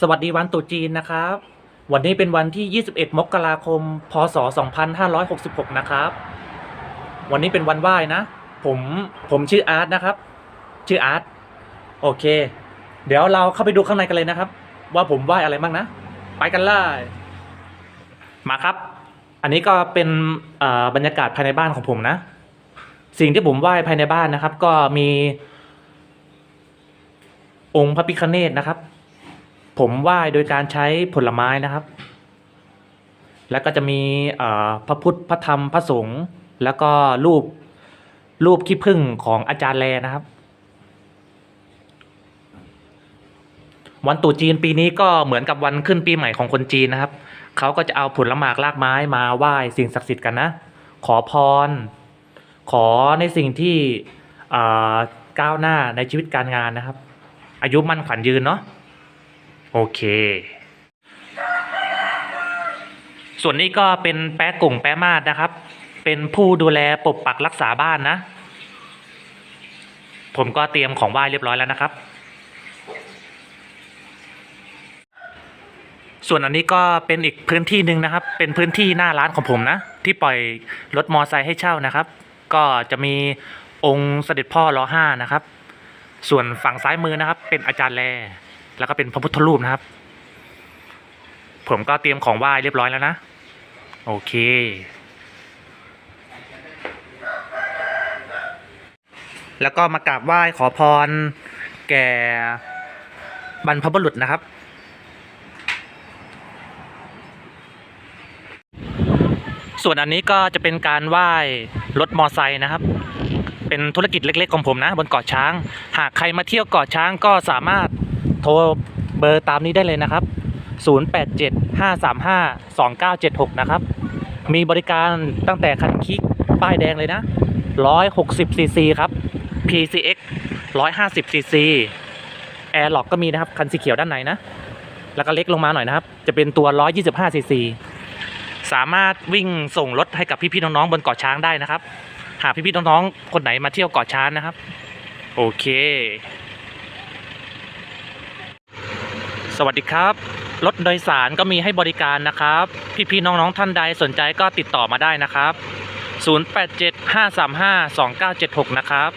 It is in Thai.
สวัสดีวันตรุษจีนนะครับ วันนี้เป็นวันที่ 21 มกราคม พศ 2566 นะครับ วันนี้เป็นวันไหว้นะ ผมผมชื่ออาร์ตนะครับ ชื่ออาร์ตโอเค เดี๋ยวเราเข้าไปดูข้างในกันเลยนะครับ ว่าผมไหว้อะไรบ้างนะ ไปกันเลยมาครับ อันนี้ก็เป็นบรรยากาศภายในบ้านของผมนะ สิ่งที่ผมไหว้ภายในบ้านนะครับ ก็มี องค์พระพิฆเนศนะครับ ผมไหว้โดยการใช้ผลไม้นะครับ แล้วก็จะมีพระพุทธพระธรรมพระสงฆ์แล้วก็รูปรูปขี้ผึ้งของอาจารย์แลนะครับ วันตรุจีนปีนี้ก็เหมือนกับวันขึ้นปีใหม่ของคนจีนนะครับ เขาก็จะเอาผลหมากลากไม้มาไหว้สิ่งศักดิ์สิทธิ์กันนะ ขอพร ขอในสิ่งที่ก้าวหน้าในชีวิตการงานนะครับ อายุมั่นขวัญยืนเนาะ โอเค ส่วนนี้ก็เป็นแป๊ะกุ่งแป๊ะมาดนะครับ เป็นผู้ดูแลปกปักรักษาบ้านนะ ผมก็เตรียมของไหว้เรียบร้อยแล้วนะครับ ส่วนอันนี้ก็เป็นอีกพื้นที่หนึ่งนะครับ เป็นพื้นที่หน้าร้านของผมนะ ที่ปล่อยรถมอไซค์ให้เช่านะครับ ก็จะมีองค์เสด็จพ่อรอห้านะครับ ส่วนฝั่งซ้ายมือนะครับ เป็นอาจารย์แล แล้วก็เป็นพระพุทธรูปนะครับ ผมก็เตรียมของไหว้เรียบร้อยแล้วนะ โอเค แล้วก็มากราบไหว้ขอพร แก่บรรพบุรุษนะครับส่วนอันนี้ก็จะเป็นการไหว้รถมอไซค์นะครับ เป็นธุรกิจเล็กๆของผมนะ บนเกาะช้าง หากใครมาเที่ยวเกาะช้างก็สามารถ โทรเบอร์ตามนี้ได้เลยนะครับ 0875352976 นะครับ มีบริการตั้งแต่คันคิกป้ายแดงเลยนะ 160ซีซีครับ PCX 150ซีซีแอร์ล็อกก็มีนะครับ คันสีเขียวด้านในนะ แล้วก็เล็กลงมาหน่อยนะครับ จะเป็นตัว 125ซีซีสามารถวิ่งส่งรถให้กับพี่ๆน้องๆบนเกาะช้างได้นะครับ หากพี่ๆน้องๆคนไหนมาเที่ยวเกาะช้างนะครับ โอเค สวัสดีครับ รถโดยสารก็มีให้บริการนะครับ พี่ๆน้องๆท่านใดสนใจก็ติดต่อมาได้นะครับ 0875352976 นะครับ